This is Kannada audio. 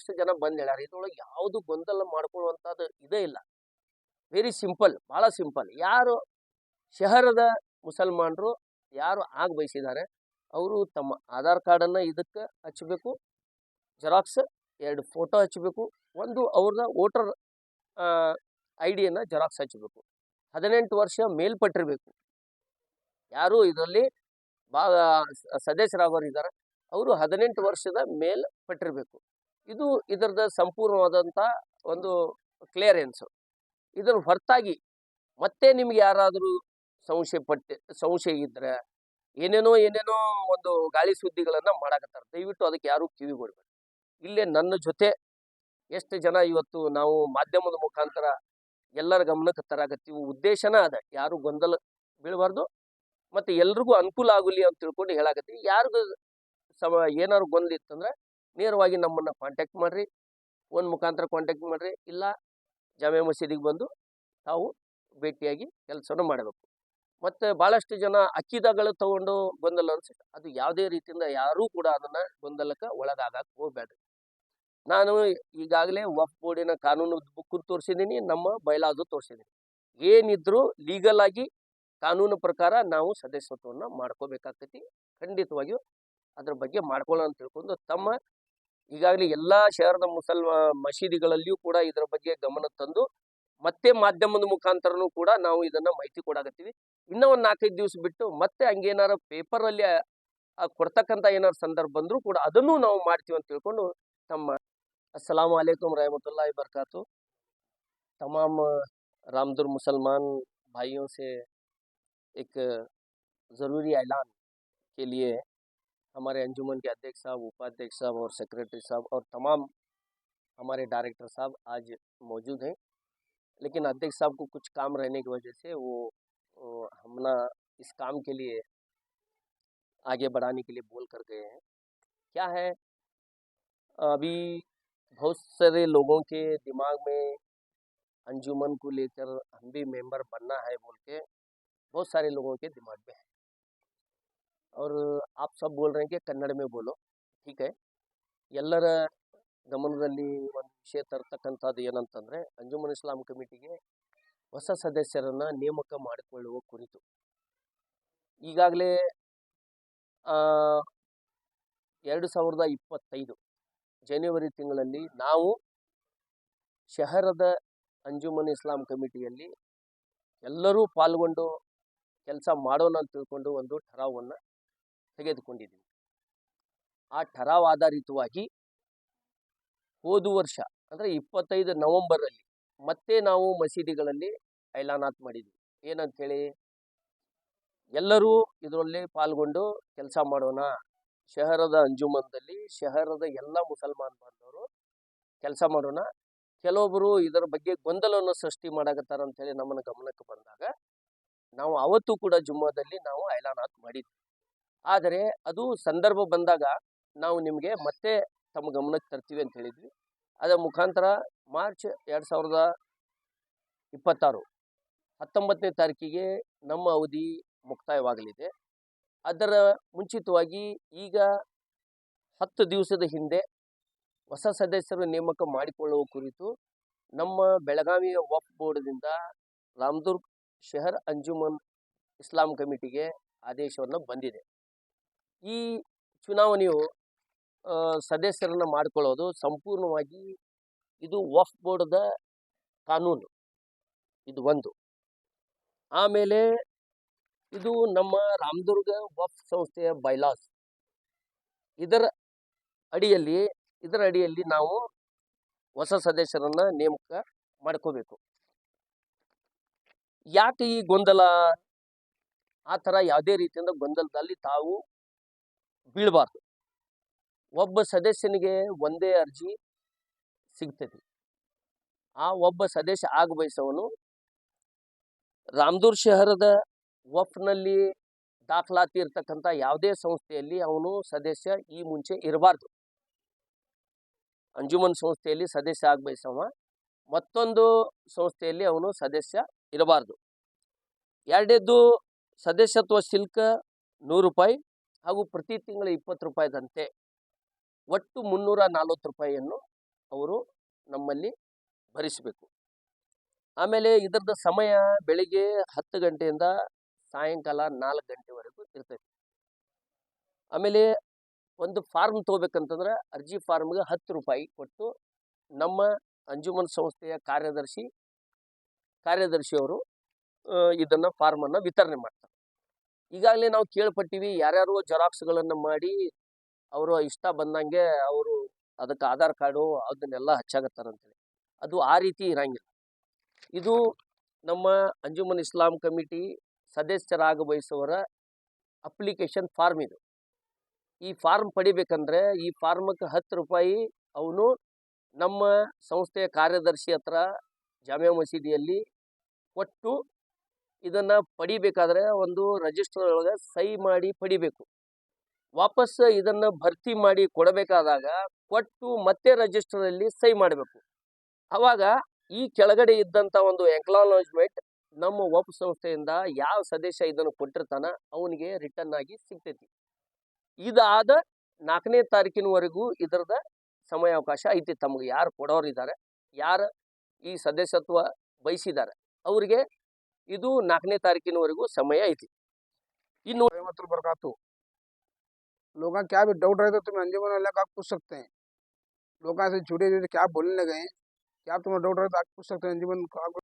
ಭಾಳಷ್ಟು ಜನ ಬಂದು ಹೇಳ್ಯಾರ ಇದ್ರೊಳಗೆ ಯಾವುದು ಗೊಂದಲ ಮಾಡ್ಕೊಳ್ಳುವಂಥದ್ದು ಇದೇ ಇಲ್ಲ. ವೆರಿ ಸಿಂಪಲ್ ಭಾಳ ಸಿಂಪಲ್ ಯಾರು ಶಹರದ ಮುಸಲ್ಮಾನರು, ಯಾರು ಆಗ ಬಯಸಿದ್ದಾರೆ ಅವರು ತಮ್ಮ ಆಧಾರ್ ಕಾರ್ಡನ್ನು ಇದಕ್ಕೆ ಹಚ್ಚಬೇಕು ಜೆರಾಕ್ಸ್ ಎರಡು ಫೋಟೋ ಹಚ್ಚಬೇಕು ಒಂದು ಅವ್ರದ್ದು ವೋಟರ್ ಐ ಡಿಯನ್ನು ಜೆರಾಕ್ಸ್ ಹಚ್ಚಬೇಕು ಹದಿನೆಂಟು ವರ್ಷ ಮೇಲ್ಪಟ್ಟಿರಬೇಕು. ಯಾರು ಇದರಲ್ಲಿ ಭಾಗ ಸದಸ್ಯರಾಗೋರು ಇದ್ದಾರೆ ಅವರು ಹದಿನೆಂಟು ವರ್ಷದ ಮೇಲ್ಪಟ್ಟಿರಬೇಕು. ಇದು ಇದರದ ಸಂಪೂರ್ಣವಾದಂಥ ಒಂದು ಕ್ಲಿಯರೆನ್ಸು ಇದರ ಹೊರತಾಗಿ ಮತ್ತೆ ನಿಮ್ಗೆ ಯಾರಾದರೂ ಸಂಶಯ ಪಟ್ಟಿ, ಸಂಶಯ ಇದ್ದರೆ ಏನೇನೋ ಏನೇನೋ ಒಂದು ಗಾಳಿ ಸುದ್ದಿಗಳನ್ನು ಮಾಡಾಕತ್ತಾರೆ. ದಯವಿಟ್ಟು ಅದಕ್ಕೆ ಯಾರೂ ಕಿವಿ ಕೊಡಬೇಡಿ. ಇಲ್ಲೇ ನನ್ನ ಜೊತೆ ಎಷ್ಟು ಜನ ಇವತ್ತು ನಾವು ಮಾಧ್ಯಮದ ಮುಖಾಂತರ ಎಲ್ಲರ ಗಮನಕ್ಕೆ ತರಾಕತ್ತೀವಿ. ಉದ್ದೇಶನ ಅದ. ಯಾರು ಗೊಂದಲ ಬೀಳಬಾರ್ದು. ಮತ್ತು ಎಲ್ರಿಗೂ ಅನುಕೂಲ ಆಗಲಿ ಅಂತ ತಿಳ್ಕೊಂಡು ಹೇಳಾಕತ್ತೀವಿ. ಯಾರಿಗೂ ಸಮ ಏನಾದ್ರು ಗೊಂದಲ ಇತ್ತಂದ್ರೆ ನೇರವಾಗಿ ನಮ್ಮನ್ನು ಕಾಂಟ್ಯಾಕ್ಟ್ ಮಾಡಿರಿ ಫೋನ್ ಮುಖಾಂತರ ಕಾಂಟ್ಯಾಕ್ಟ್ ಮಾಡಿರಿ, ಇಲ್ಲ ಜಾಮೆ ಮಸೀದಿಗೆ ಬಂದು ತಾವು ಭೇಟಿಯಾಗಿ ಕೆಲಸವನ್ನು ಮಾಡಬೇಕು. ಮತ್ತು ಭಾಳಷ್ಟು ಜನ ಅಕ್ಕಿದಾಗಳು ತಗೊಂಡು ಗೊಂದಲ ಅನ್ಸುತ್ತೆ. ಅದು ಯಾವುದೇ ರೀತಿಯಿಂದ ಯಾರೂ ಕೂಡ ಅದನ್ನು ಗೊಂದಲಕ್ಕೆ ಒಳಗಾಗಕ್ಕೆ ಹೋಗ್ಬೇಡ್ರಿ ನಾನು ಈಗಾಗಲೇ ವಫ್ ಬೋರ್ಡಿನ ಕಾನೂನು ಬುಕ್ಕು ತೋರಿಸಿದ್ದೀನಿ, ನಮ್ಮ ಬಯಲಾದು ತೋರಿಸಿದ್ದೀನಿ. ಏನಿದ್ರೂ ಲೀಗಲ್ ಆಗಿ ಕಾನೂನು ಪ್ರಕಾರ ನಾವು ಸದಸ್ಯತ್ವವನ್ನು ಮಾಡ್ಕೋಬೇಕಾಗ್ತೈತಿ. ಖಂಡಿತವಾಗಿಯೂ ಅದ್ರ ಬಗ್ಗೆ ಮಾಡ್ಕೊಳ್ಳೋಣ ಅಂತ ತಿಳ್ಕೊಂಡು ತಮ್ಮ ಈಗಾಗಲೇ ಎಲ್ಲ ಶಹರದ ಮುಸಲ್ಮಾ ಮಸೀದಿಗಳಲ್ಲಿಯೂ ಕೂಡ ಇದರ ಬಗ್ಗೆ ಗಮನ ತಂದು ಮತ್ತೆ ಮಾಧ್ಯಮದ ಮುಖಾಂತರನೂ ಕೂಡ ನಾವು ಇದನ್ನ ಮಾಹಿತಿ ಕೊಡಾಕತ್ತೀವಿ ಇನ್ನೂ ಒಂದು ನಾಲ್ಕೈದು ದಿವಸ ಬಿಟ್ಟು ಮತ್ತೆ ಹಂಗೇನಾರ ಪೇಪರಲ್ಲಿ ಕೊಡ್ತಕ್ಕಂಥ ಏನಾರು ಸಂದರ್ಭ ಬಂದರೂ ಕೂಡ ಅದನ್ನೂ ನಾವು ಮಾಡ್ತೀವಿ ಅಂತ ತಿಳ್ಕೊಂಡು ತಮ್ಮ अस्सलाम वालेकुम रहमतुल्लाहि बरकातु तमाम रामदुर मुसलमान भाइयों से एक ज़रूरी ऐलान के लिए हमारे अंजुमन के अध्यक्ष साहब उपाध्यक्ष साहब और सेक्रेटरी साहब और तमाम हमारे डायरेक्टर साहब आज मौजूद हैं। लेकिन अध्यक्ष साहब को कुछ काम रहने की वजह से वो, हमना इस काम के लिए आगे बढ़ाने के लिए बोल कर गए हैं। क्या है? अभी बहुत सारे लोगों के दिमाग में अंजुमन को लेकर हम भी मेंबर बनना है बोल के बहुत सारे लोगों के दिमाग में है। और आप सब बोल रहे हैं कि ಕನ್ನಡ में बोलो ठीक है ಎಲ್ಲರ ಗಮನದಲ್ಲಿ ಒಂದು ವಿಷಯ ತರ್ತಕ್ಕಂಥದ್ದು ಏನಂತಂದರೆ ಅಂಜುಮನ್ ಇಸ್ಲಾಂ ಕಮಿಟಿಗೆ ಹೊಸ ಸದಸ್ಯರನ್ನು ನೇಮಕ ಮಾಡಿಕೊಳ್ಳುವ ಕುರಿತು ಈಗಾಗಲೇ ಎರಡು ಸಾವಿರದ ಇಪ್ಪತ್ತೈದು ಜನವರಿ ತಿಂಗಳಲ್ಲಿ ನಾವು ಶಹರದ ಅಂಜುಮನ್ ಇಸ್ಲಾಂ ಕಮಿಟಿಯಲ್ಲಿ ಎಲ್ಲರೂ ಪಾಲ್ಗೊಂಡು ಕೆಲಸ ಮಾಡೋಣ ಅಂತ ತಿಳ್ಕೊಂಡು ಒಂದು ಠರಾವನ್ನು ತೆಗೆದುಕೊಂಡಿದ್ದೀವಿ ಆ ಠರಾವ್ ಆಧಾರಿತವಾಗಿ ಹೋದ ವರ್ಷ, ಅಂದರೆ ಇಪ್ಪತ್ತೈದು ನವಂಬರಲ್ಲಿ ಮತ್ತೆ ನಾವು ಮಸೀದಿಗಳಲ್ಲಿ ಐಲಾನಾತ್ ಮಾಡಿದ್ವಿ. ಏನಂತೇಳಿ? ಎಲ್ಲರೂ ಇದರಲ್ಲಿ ಪಾಲ್ಗೊಂಡು ಕೆಲಸ ಮಾಡೋಣ, ಶಹರದ ಅಂಜುಮನ್ದಲ್ಲಿ ಶಹರದ ಎಲ್ಲ ಮುಸಲ್ಮಾನ್ ಬಾಂಧವರು ಕೆಲಸ ಮಾಡೋಣ ಕೆಲವೊಬ್ಬರು ಇದರ ಬಗ್ಗೆ ಗೊಂದಲವನ್ನು ಸೃಷ್ಟಿ ಮಾಡಕತ್ತಾರ ಅಂತೇಳಿ ನಮ್ಮನ್ನ ಗಮನಕ್ಕೆ ಬಂದಾಗ, ನಾವು ಅವತ್ತು ಕೂಡ ಜುಮ್ಮಾದಲ್ಲಿ ನಾವು ಐಲಾನಾತ್ ಮಾಡಿದ್ವಿ. ಆದರೆ ಅದು ಸಂದರ್ಭ ಬಂದಾಗ ನಾವು ನಿಮಗೆ ಮತ್ತೆ ತಮ್ಮ ಗಮನಕ್ಕೆ ತರ್ತೀವಿ ಅಂತ ಹೇಳಿದ್ವಿ. ಅದರ ಮುಖಾಂತರ ಮಾರ್ಚ್ ಎರಡು ಸಾವಿರದ ಇಪ್ಪತ್ತಾರು ಹತ್ತೊಂಬತ್ತನೇ ತಾರೀಕಿಗೆ ನಮ್ಮ ಅವಧಿ ಮುಕ್ತಾಯವಾಗಲಿದೆ. ಅದರ ಮುಂಚಿತವಾಗಿ ಈಗ ಹತ್ತು ದಿವಸದ ಹಿಂದೆ ಹೊಸ ಸದಸ್ಯರು ನೇಮಕ ಮಾಡಿಕೊಳ್ಳುವ ಕುರಿತು ನಮ್ಮ ಬೆಳಗಾವಿಯ ವಫ್ ಬೋರ್ಡ್ದಿಂದ ರಾಮದುರ್ಗ್ ಶೆಹರ್ ಅಂಜುಮನ್ ಇಸ್ಲಾಂ ಕಮಿಟಿಗೆ ಆದೇಶವನ್ನು ಬಂದಿದೆ. ಈ ಚುನಾವಣೆಯು ಸದಸ್ಯರನ್ನು ಮಾಡಿಕೊಳ್ಳೋದು ಸಂಪೂರ್ಣವಾಗಿ ಇದು ವಫ್ ಬೋರ್ಡ್ದ ಕಾನೂನು. ಇದು ಒಂದು. ಆಮೇಲೆ ಇದು ನಮ್ಮ ರಾಮದುರ್ಗ ವಫ್ ಸಂಸ್ಥೆಯ ಬೈಲಾಸ್ ಇದರ ಅಡಿಯಲ್ಲಿ ಇದರ ಅಡಿಯಲ್ಲಿ ನಾವು ಹೊಸ ಸದಸ್ಯರನ್ನು ನೇಮಕ ಮಾಡ್ಕೋಬೇಕು. ಯಾಕೆ ಈ ಗೊಂದಲ? ಆ ಥರ ಯಾವುದೇ ರೀತಿಯಿಂದ ಗೊಂದಲದಲ್ಲಿ ತಾವು ಬೀಳಬಾರ್ದು. ಒಬ್ಬ ಸದಸ್ಯನಿಗೆ ಒಂದೇ ಅರ್ಜಿ ಸಿಗ್ತೈತಿ ಆ ಒಬ್ಬ ಸದಸ್ಯ ಆಗ ಬಯಸವನು ರಾಮದೂರ್ ಶಹರದ ವಫ್ನಲ್ಲಿ ದಾಖಲಾತಿ ಇರ್ತಕ್ಕಂಥ ಯಾವುದೇ ಸಂಸ್ಥೆಯಲ್ಲಿ ಅವನು ಸದಸ್ಯ ಈ ಮುಂಚೆ ಇರಬಾರ್ದು. ಅಂಜುಮನ್ ಸಂಸ್ಥೆಯಲ್ಲಿ ಸದಸ್ಯ ಆಗ ಬಯಸವ ಮತ್ತೊಂದು ಸಂಸ್ಥೆಯಲ್ಲಿ ಅವನು ಸದಸ್ಯ ಇರಬಾರ್ದು. ಎರಡೆದ್ದು ಸದಸ್ಯತ್ವ ಶುಲ್ಕ ನೂರು ರೂಪಾಯಿ. ಹಾಗೂ ಪ್ರತಿ ತಿಂಗಳ ಇಪ್ಪತ್ತು ರೂಪಾಯಿದಂತೆ ಒಟ್ಟು ಮುನ್ನೂರ ನಲ್ವತ್ತು ರೂಪಾಯಿಯನ್ನು ಅವರು ನಮ್ಮಲ್ಲಿ ಭರಿಸಬೇಕು. ಆಮೇಲೆ ಇದರದ ಸಮಯ ಬೆಳಿಗ್ಗೆ ಹತ್ತು ಗಂಟೆಯಿಂದ ಸಾಯಂಕಾಲ ನಾಲ್ಕು ಗಂಟೆವರೆಗೂ ಇರ್ತೈತಿ. ಆಮೇಲೆ ಒಂದು ಫಾರ್ಮ್ ತೊಗೋಬೇಕಂತಂದ್ರೆ ಅರ್ಜಿ ಫಾರ್ಮ್ಗೆ ಹತ್ತು ರೂಪಾಯಿ ಕೊಟ್ಟು ನಮ್ಮ ಅಂಜುಮನ್ ಸಂಸ್ಥೆಯ ಕಾರ್ಯದರ್ಶಿ ಕಾರ್ಯದರ್ಶಿಯವರು ಇದನ್ನು ಫಾರ್ಮನ್ನು ವಿತರಣೆ ಮಾಡ್ತಾರೆ. ಈಗಾಗಲೇ ನಾವು ಕೇಳ್ಪಟ್ಟಿವಿ ಯಾರ್ಯಾರು ಜೆರಾಕ್ಸ್ಗಳನ್ನು ಮಾಡಿ ಅವರು ಇಷ್ಟ ಬಂದಂಗೆ ಅವರು ಅದಕ್ಕೆ ಆಧಾರ್ ಕಾರ್ಡು ಅದನ್ನೆಲ್ಲ ಹಚ್ಚಾಗತ್ತಾರಂತೇಳಿ ಅದು ಆ ರೀತಿ ಇರಂಗಿಲ್ಲ. ಇದು ನಮ್ಮ ಅಂಜುಮನ್ ಇಸ್ಲಾಂ ಕಮಿಟಿ ಸದಸ್ಯರಾಗ ಬಯಸುವವರ ಅಪ್ಲಿಕೇಶನ್ ಫಾರ್ಮ್ ಇದು. ಈ ಫಾರ್ಮ್ ಪಡಿಬೇಕಂದ್ರೆ ಈ ಫಾರ್ಮಕ್ಕೆ ಹತ್ತು ರೂಪಾಯಿ ಅವನು ನಮ್ಮ ಸಂಸ್ಥೆಯ ಕಾರ್ಯದರ್ಶಿ ಹತ್ರ ಜಾಮಿಯಾ ಮಸೀದಿಯಲ್ಲಿ ಕೊಟ್ಟು ಇದನ್ನು ಪಡಿಬೇಕಾದ್ರೆ ಒಂದು ರಿಜಿಸ್ಟರ್ ಒಳಗೆ ಸಹಿ ಮಾಡಿ ಪಡಿಬೇಕು. ವಾಪಸ್ ಇದನ್ನು ಭರ್ತಿ ಮಾಡಿ ಕೊಡಬೇಕಾದಾಗ ಕೊಟ್ಟು ಮತ್ತೆ ರಿಜಿಸ್ಟರಲ್ಲಿ ಸಹಿ ಮಾಡಬೇಕು. ಅವಾಗ ಈ ಕೆಳಗಡೆ ಇದ್ದಂಥ ಒಂದು ಎಕ್ನಾಲಜ್ಮೆಂಟ್ ನಮ್ಮ ಒಪ್ ಸಂಸ್ಥೆಯಿಂದ ಯಾವ ಸದಸ್ಯ ಇದನ್ನು ಕೊಟ್ಟಿರ್ತಾನ ಅವನಿಗೆ ರಿಟರ್ನ್ ಆಗಿ ಸಿಗ್ತೈತಿ. ಇದಾದ ನಾಲ್ಕನೇ ತಾರೀಕಿನವರೆಗೂ ಇದರದ ಸಮಯಾವಕಾಶ ಐತಿ. ತಮಗೆ ಯಾರು ಕೊಡೋರಿದ್ದಾರೆ, ಯಾರು ಈ ಸದಸ್ಯತ್ವ ಬಯಸಿದ್ದಾರೆ, ಅವರಿಗೆ ಇದು ನಾಲ್ಕನೇ ತಾರೀಕಿನವರೆಗೂ ಸಮಯ ಐತಿ ಇನ್ನು रहमतुल बरकातु लोगों का क्या भी डाउट रहे तो तुम अंजुमन अल्लाह का पूछ सकते हैं लोग ऐसे झूठे झूठे क्या बोलने लगे हैं क्या तुम्हें डाउट रहे तो आप पूछ सकते हैं अंजुमन को आप